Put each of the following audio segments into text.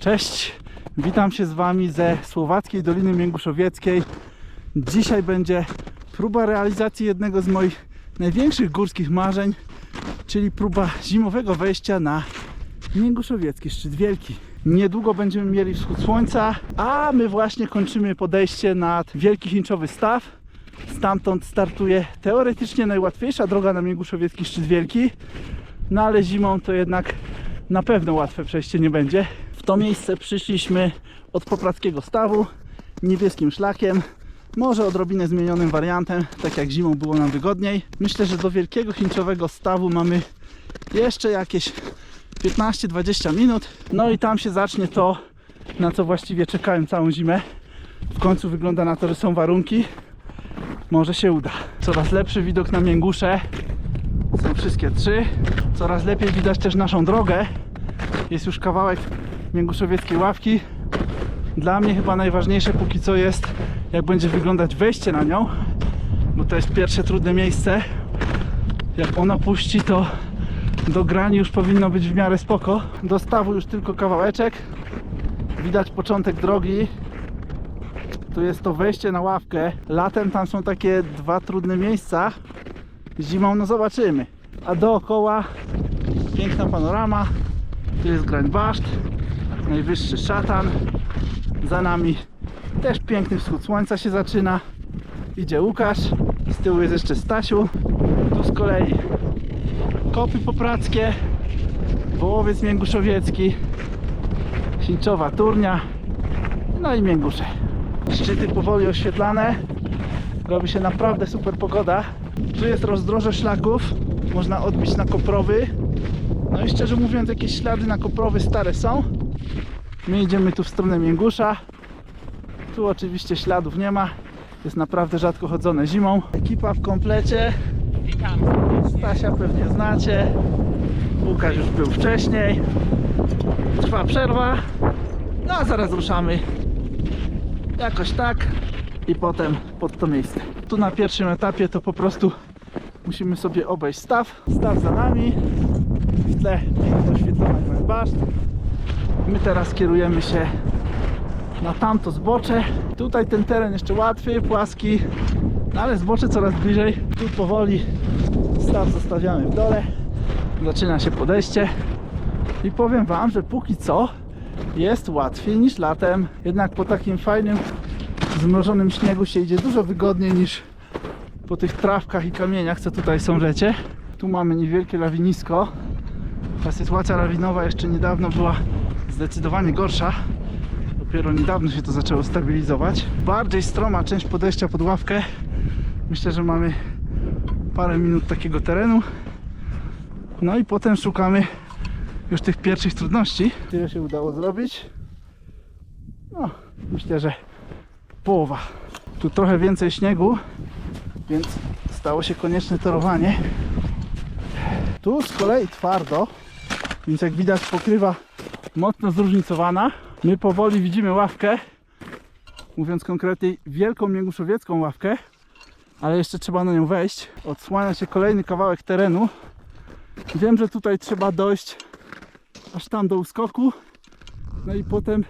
Cześć, witam się z Wami ze Słowackiej Doliny Mięguszowieckiej. Dzisiaj będzie próba realizacji jednego z moich największych górskich marzeń, czyli próba zimowego wejścia na Mięguszowiecki Szczyt Wielki. Niedługo będziemy mieli wschód słońca, a my właśnie kończymy podejście nad Wielki Chinczowy Staw. Stamtąd startuje teoretycznie najłatwiejsza droga na Mięguszowiecki Szczyt Wielki, no ale zimą to jednak na pewno łatwe przejście nie będzie. To miejsce przyszliśmy od Poprackiego Stawu, niebieskim szlakiem, może odrobinę zmienionym wariantem, tak jak zimą było nam wygodniej. Myślę, że do Wielkiego Chińczowego Stawu mamy jeszcze jakieś 15-20 minut. No i tam się zacznie to, na co właściwie czekałem całą zimę. W końcu wygląda na to, że są warunki. Może się uda. Coraz lepszy widok na Mięgusze. Są wszystkie trzy. Coraz lepiej widać też naszą drogę. Jest już kawałek Mięguszowieckiej ławki. Dla mnie chyba najważniejsze póki co jest, jak będzie wyglądać wejście na nią, bo to jest pierwsze trudne miejsce. Jak ona puści, to do grani już powinno być w miarę spoko. Do stawu już tylko kawałeczek. Widać początek drogi. Tu jest to wejście na ławkę. Latem tam są takie dwa trudne miejsca. Zimą no zobaczymy. A dookoła piękna panorama. Tu jest grań baszt. Najwyższy szatan. Za nami też piękny wschód słońca się zaczyna. Idzie Łukasz. Z tyłu jest jeszcze Stasiu. Tu z kolei kopy poprackie. Wołowiec Mięguszowiecki. Sinczowa Turnia. No i Mięgusze. Szczyty powoli oświetlane. Robi się naprawdę super pogoda. Tu jest rozdroże szlaków. Można odbić na koprowy. No i szczerze mówiąc, jakieś ślady na koprowy stare są. My idziemy tu w stronę Mięgusza. Tu oczywiście śladów nie ma. Jest naprawdę rzadko chodzone zimą. Ekipa w komplecie. Stasia pewnie znacie. Łukasz już był wcześniej. Trwa przerwa. No a zaraz ruszamy. Jakoś tak. I potem pod to miejsce. Tu na pierwszym etapie to po prostu musimy sobie obejść staw. Staw za nami. W tle pięknie oświetlona Grand Baszt. My teraz kierujemy się na tamto zbocze. Tutaj ten teren jeszcze łatwy, płaski, no ale zbocze coraz bliżej. Tu powoli staw zostawiamy w dole. Zaczyna się podejście. I powiem Wam, że póki co jest łatwiej niż latem. Jednak po takim fajnym, zmrożonym śniegu się idzie dużo wygodniej niż po tych trawkach i kamieniach, co tutaj są w lecie. Tu mamy niewielkie lawinisko. Ta sytuacja lawinowa jeszcze niedawno była zdecydowanie gorsza. Dopiero niedawno się to zaczęło stabilizować. Bardziej stroma część podejścia pod ławkę. Myślę, że mamy parę minut takiego terenu. No i potem szukamy już tych pierwszych trudności. Tyle się udało zrobić. No, myślę, że połowa. Tu trochę więcej śniegu, więc stało się konieczne torowanie. Tu z kolei twardo, więc jak widać pokrywa mocno zróżnicowana. My powoli widzimy ławkę, mówiąc konkretniej wielką mięguszowiecką ławkę, ale jeszcze trzeba na nią wejść. Odsłania się kolejny kawałek terenu. Wiem, że tutaj trzeba dojść aż tam do uskoku, no i potem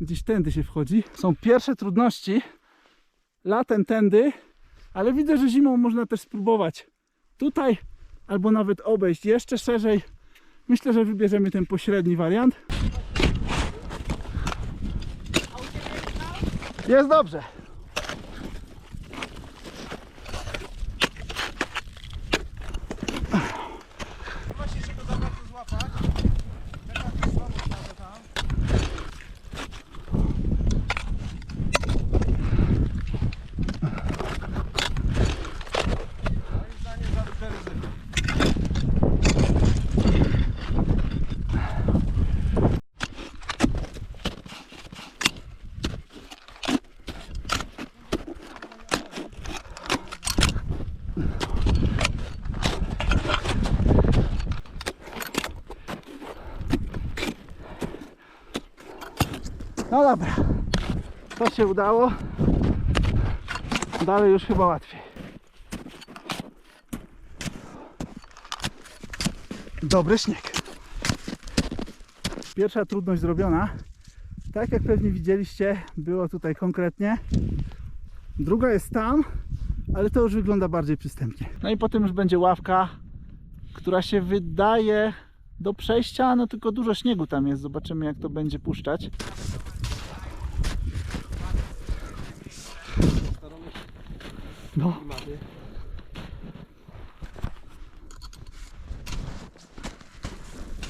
gdzieś tędy się wchodzi. Są pierwsze trudności, latem tędy, ale widzę, że zimą można też spróbować tutaj albo nawet obejść jeszcze szerzej. Myślę, że wybierzemy ten pośredni wariant. Jest dobrze. No dobra, to się udało. Dalej już chyba łatwiej. Dobry śnieg. Pierwsza trudność zrobiona. Tak jak pewnie widzieliście, było tutaj konkretnie. Druga jest tam, ale to już wygląda bardziej przystępnie. No i potem już będzie ławka, która się wydaje do przejścia, no tylko dużo śniegu tam jest. Zobaczymy jak to będzie puszczać. No.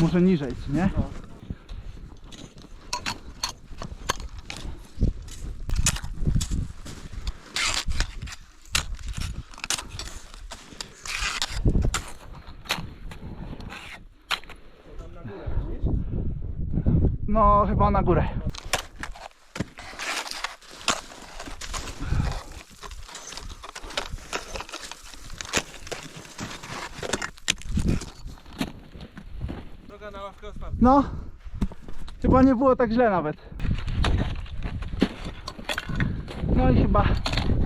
Może niżej, czy nie? No, chyba na górę. Droga na ławkę otwarta. No, chyba nie było tak źle nawet. No i chyba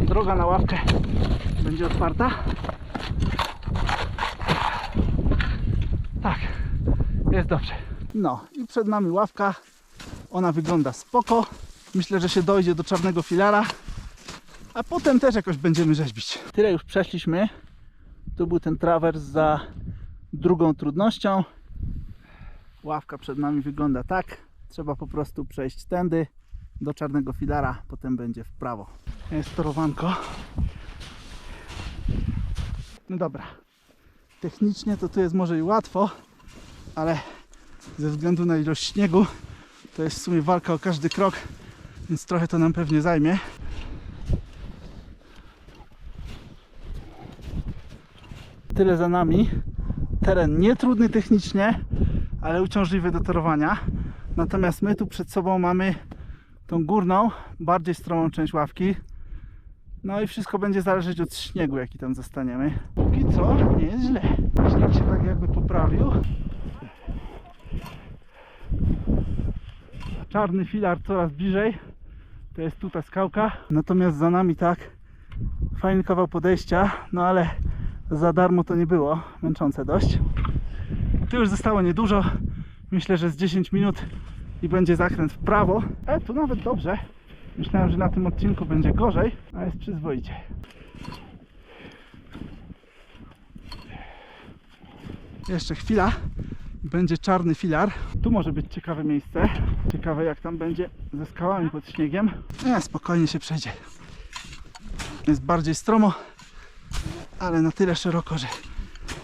droga na ławkę będzie otwarta. Tak, jest dobrze. No i przed nami ławka. Ona wygląda spoko. Myślę, że się dojdzie do czarnego filara. A potem też jakoś będziemy rzeźbić. Tyle już przeszliśmy. Tu był ten trawers za drugą trudnością. Ławka przed nami wygląda tak. Trzeba po prostu przejść tędy do czarnego filara, potem będzie w prawo. Jest torowanko. No dobra. Technicznie to tu jest może i łatwo, ale ze względu na ilość śniegu to jest w sumie walka o każdy krok, więc trochę to nam pewnie zajmie. Tyle za nami. Teren nietrudny technicznie, ale uciążliwy do torowania. Natomiast my tu przed sobą mamy tą górną, bardziej stromą część ławki. No i wszystko będzie zależeć od śniegu, jaki tam zostaniemy. Póki co nie jest źle. Śnieg się tak jakby poprawił. Czarny filar coraz bliżej. To jest tu ta skałka. Natomiast za nami tak fajny kawał podejścia, no ale za darmo to nie było. Męczące dość. Tu już zostało niedużo. Myślę, że z 10 minut i będzie zakręt w prawo. E, tu nawet dobrze. Myślałem, że na tym odcinku będzie gorzej, a jest przyzwoicie. Jeszcze chwila. Będzie czarny filar. Tu może być ciekawe miejsce. Ciekawe jak tam będzie ze skałami pod śniegiem. Nie, spokojnie się przejdzie. Jest bardziej stromo, ale na tyle szeroko, że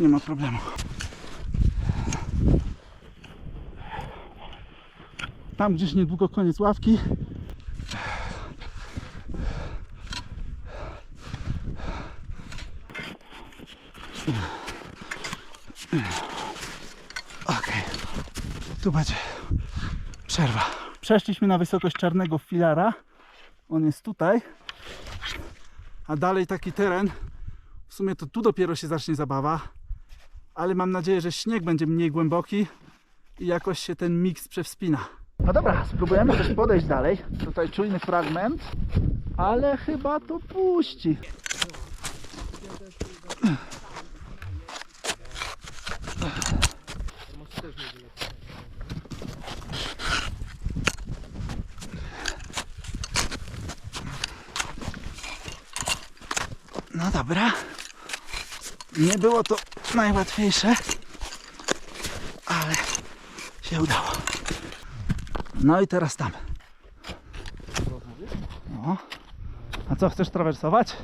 nie ma problemu. Tam gdzieś niedługo koniec ławki. Okej. Tu będzie przerwa. Przeszliśmy na wysokość czarnego filara. On jest tutaj. A dalej taki teren. W sumie to tu dopiero się zacznie zabawa. Ale mam nadzieję, że śnieg będzie mniej głęboki i jakoś się ten miks przewspina. No dobra, spróbujemy też podejść dalej. Tutaj czujny fragment, ale chyba to puści. No dobra. Nie było to najłatwiejsze, ale się udało. No i teraz tam. No. A co, chcesz trawersować?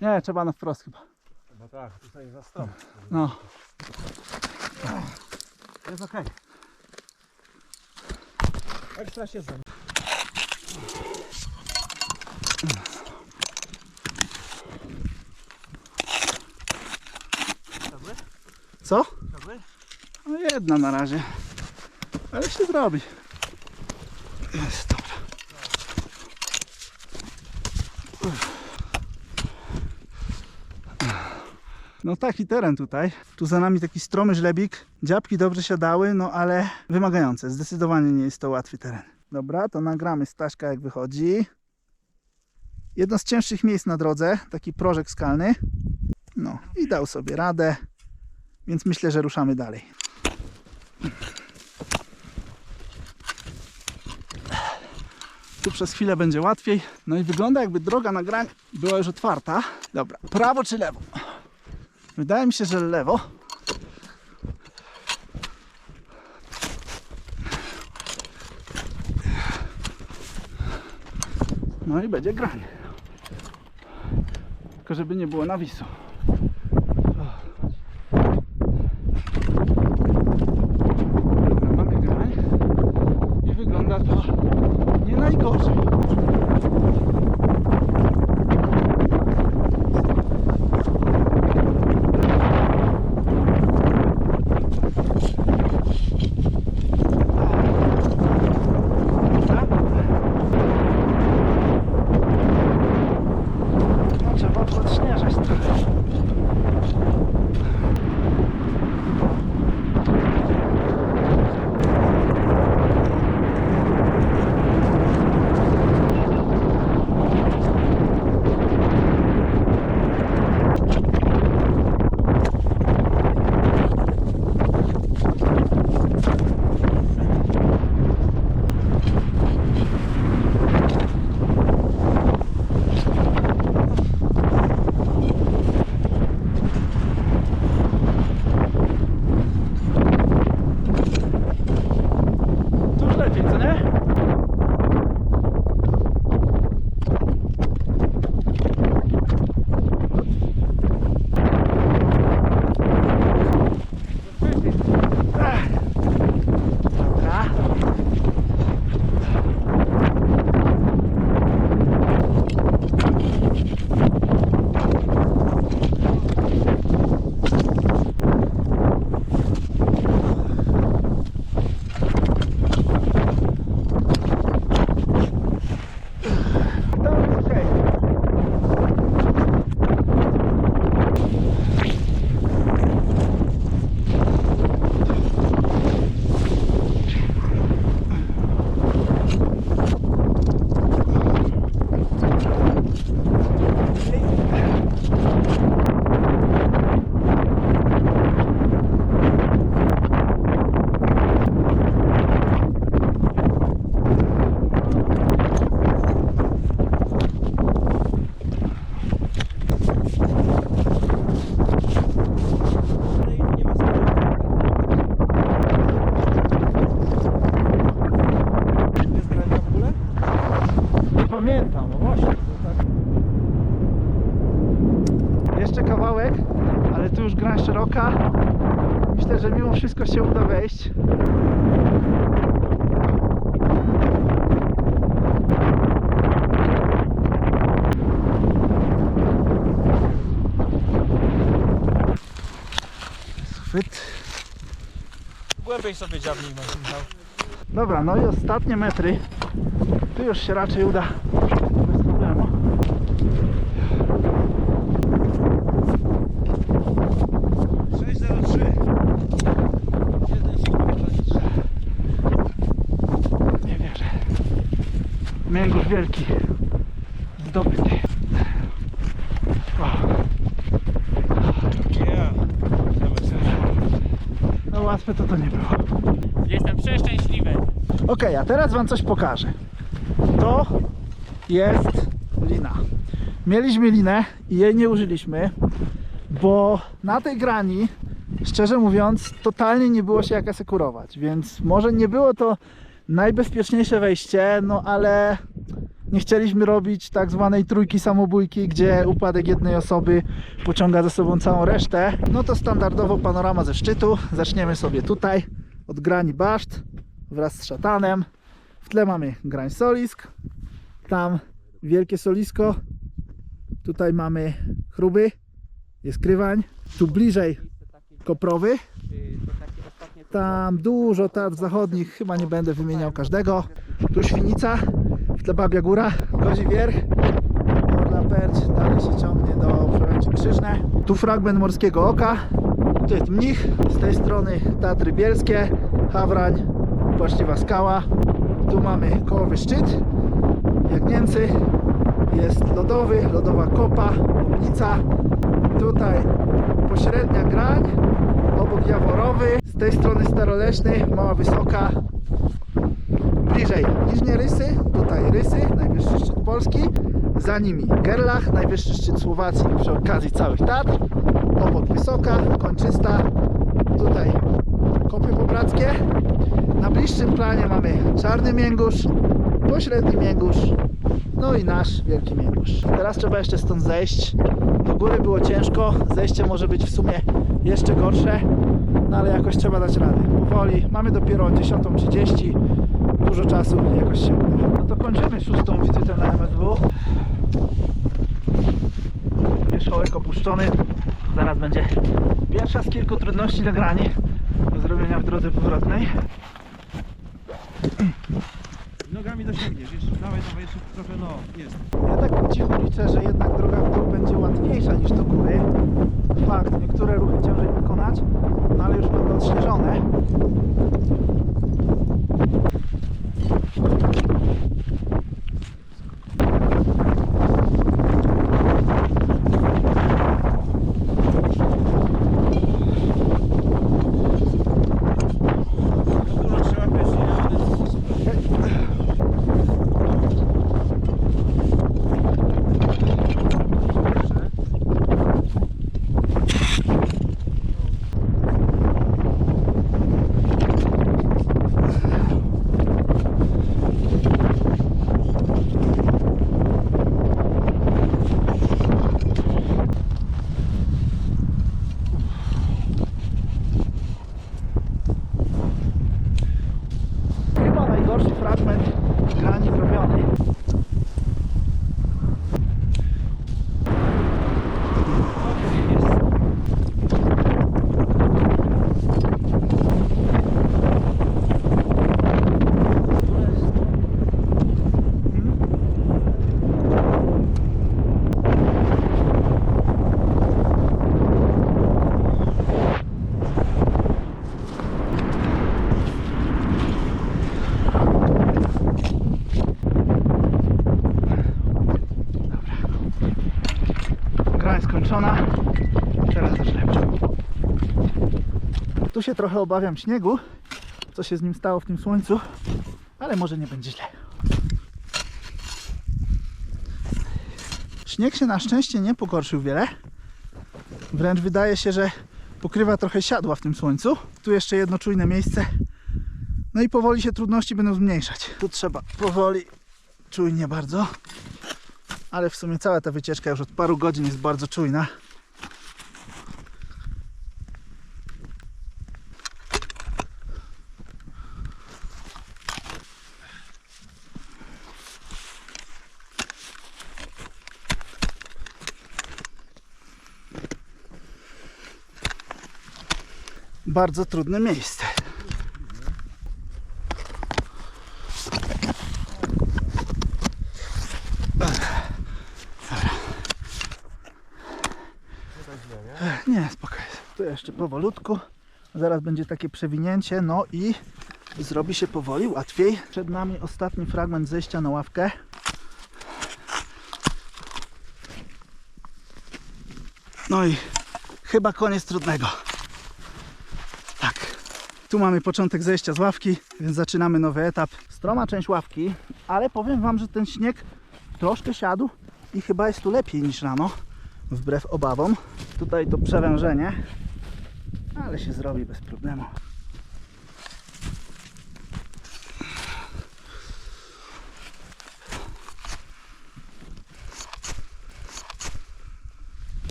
Nie, trzeba na wprost chyba. No tak, tutaj za stron. No. Jest okej. Się zem. Dobry? Co? Dobry? No jedna na razie. Ale się zrobi. Jest dobra. No taki teren tutaj. Tu za nami taki stromy żlebik. Dziabki dobrze siadały, no ale wymagające. Zdecydowanie nie jest to łatwy teren. Dobra, to nagramy Staśka jak wychodzi. Jedno z cięższych miejsc na drodze, taki prożek skalny. No i dał sobie radę, więc myślę, że ruszamy dalej. Tu przez chwilę będzie łatwiej. No i wygląda jakby droga na grań była już otwarta. Dobra, prawo czy lewo? Wydaje mi się, że lewo. No i będzie granie. Tylko żeby nie było nawisu. Schwyt. Głębiej sobie dziabnij, Michał. Dobra, no i ostatnie metry. Tu już się raczej uda bez problemu. Nie wierzę. Mięgurz wielki. Zdobyty. O, Yeah. no łatwe to to nie było. Jestem przeszczęśliwy. Ok, a teraz Wam coś pokażę. To jest lina. Mieliśmy linę i jej nie użyliśmy, bo na tej grani, szczerze mówiąc, totalnie nie było się jak asekurować, więc może nie było to najbezpieczniejsze wejście, no ale nie chcieliśmy robić tak zwanej trójki samobójki, gdzie upadek jednej osoby pociąga za sobą całą resztę. No to standardowo panorama ze szczytu. Zaczniemy sobie tutaj od grani baszt wraz z szatanem. W tle mamy grań solisk. Tam wielkie solisko. Tutaj mamy chruby. Jest krywań. Tu bliżej koprowy. Tam dużo tarcz zachodnich. Chyba nie będę wymieniał każdego. Tu świnica. W tle Babia Góra. Kozi Wierch. Orla Perć. Dalej się ciągnie do Przełęczy Krzyżne. Tu fragment Morskiego Oka. Tu jest mnich. Z tej strony Tatry Bielskie. Hawrań. Płaczliwa skała. Tu mamy kołowy szczyt. Jak Niemcy. Jest lodowy, lodowa kopa, Łomnica. Tutaj pośrednia grań, obok Jaworowy, z tej strony Staroleśny, Mała Wysoka. Bliżej Niżnie Rysy, tutaj Rysy, najwyższy szczyt Polski. Za nimi Gerlach, najwyższy szczyt Słowacji przy okazji całych Tatr. Obok Wysoka, Kończysta. Tutaj Kopy Pobrackie. Na bliższym planie mamy Czarny Mięgusz, Pośredni Mięgusz, no i nasz Wielki Mięgusz. Teraz trzeba jeszcze stąd zejść. Do góry było ciężko, zejście może być w sumie jeszcze gorsze, no ale jakoś trzeba dać radę. Powoli, mamy dopiero 10.30, dużo czasu, jakoś się uda. No to kończymy szóstą wizytę na MSW. Wierzchołek opuszczony, zaraz będzie pierwsza z kilku trudności do grani do zrobienia w drodze powrotnej. Nogami dosięgniesz, jeszcze, dawaj, dawaj, jeszcze trochę, no, jest. Ja tak cicho liczę, że jednak droga w dół będzie łatwiejsza niż do góry. Się trochę obawiam śniegu, co się z nim stało w tym słońcu, ale może nie będzie źle. Śnieg się na szczęście nie pogorszył wiele. Wręcz wydaje się, że pokrywa trochę siadła w tym słońcu. Tu jeszcze jedno czujne miejsce. No i powoli się trudności będą zmniejszać. Tu trzeba powoli, czujnie bardzo ale w sumie cała ta wycieczka już od paru godzin jest bardzo czujna. Bardzo trudne miejsce. Nie, spokojnie. Tu jeszcze powolutku. Zaraz będzie takie przewinięcie, no i zrobi się powoli łatwiej. Przed nami ostatni fragment zejścia na ławkę. No i chyba koniec trudnego. Tu mamy początek zejścia z ławki, więc zaczynamy nowy etap. Stroma część ławki, ale powiem Wam, że ten śnieg troszkę siadł i chyba jest tu lepiej niż rano wbrew obawom. Tutaj to przewężenie, ale się zrobi bez problemu.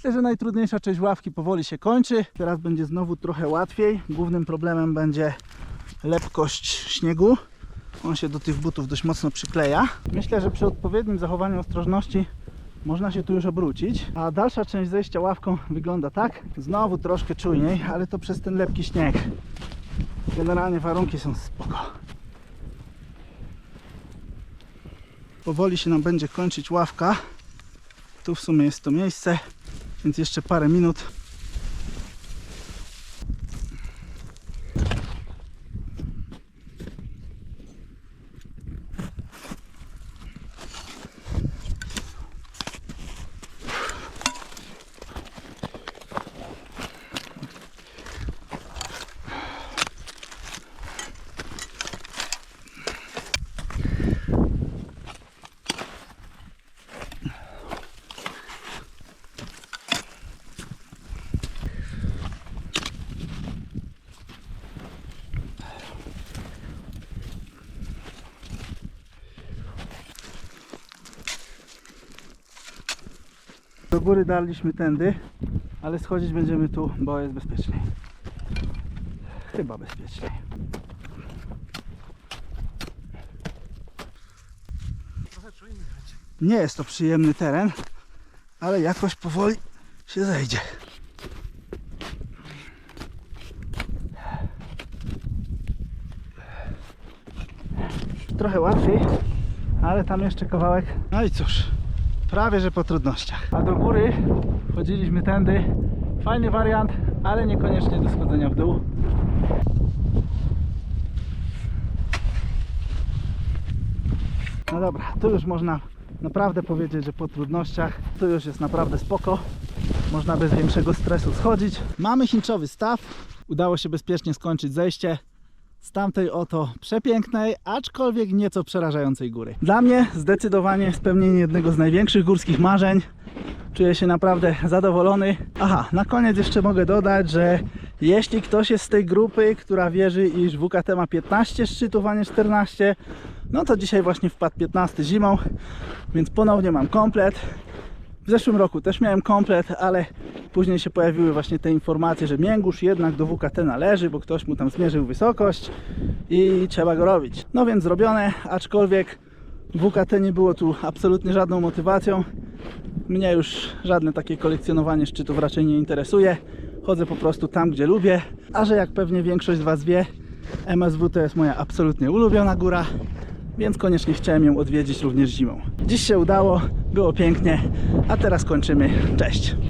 Myślę, że najtrudniejsza część ławki powoli się kończy. Teraz będzie znowu trochę łatwiej. Głównym problemem będzie lepkość śniegu. On się do tych butów dość mocno przykleja. Myślę, że przy odpowiednim zachowaniu ostrożności można się tu już obrócić. A dalsza część zejścia ławką wygląda tak. Znowu troszkę czujniej, ale to przez ten lepki śnieg. Generalnie warunki są spoko. Powoli się nam będzie kończyć ławka. Tu w sumie jest to miejsce, więc jeszcze parę minut. Góry daliśmy tędy, ale schodzić będziemy tu, bo jest bezpieczniej. Chyba bezpieczniej. Nie jest to przyjemny teren, ale jakoś powoli się zejdzie. Trochę łatwiej, ale tam jeszcze kawałek. No i cóż, prawie że po trudnościach. A do góry chodziliśmy tędy. Fajny wariant, ale niekoniecznie do schodzenia w dół. No dobra, tu już można naprawdę powiedzieć, że po trudnościach tu już jest naprawdę spoko. Można bez większego stresu schodzić. Mamy chinczowy staw. Udało się bezpiecznie skończyć zejście z tamtej oto przepięknej, aczkolwiek nieco przerażającej góry. Dla mnie zdecydowanie spełnienie jednego z największych górskich marzeń. Czuję się naprawdę zadowolony. Aha, na koniec jeszcze mogę dodać, że jeśli ktoś jest z tej grupy, która wierzy, iż WKT ma 15 szczytów, a nie 14, no to dzisiaj właśnie wpadł 15 zimą, więc ponownie mam komplet. W zeszłym roku też miałem komplet, ale później się pojawiły właśnie te informacje, że Mięgusz jednak do WKT należy, bo ktoś mu tam zmierzył wysokość i trzeba go robić. No więc zrobione, aczkolwiek WKT nie było tu absolutnie żadną motywacją. Mnie już żadne takie kolekcjonowanie szczytów raczej nie interesuje. Chodzę po prostu tam, gdzie lubię. A że jak pewnie większość z Was wie, MSW to jest moja absolutnie ulubiona góra, więc koniecznie chciałem ją odwiedzić również zimą. Dziś się udało, było pięknie, a teraz kończymy. Cześć!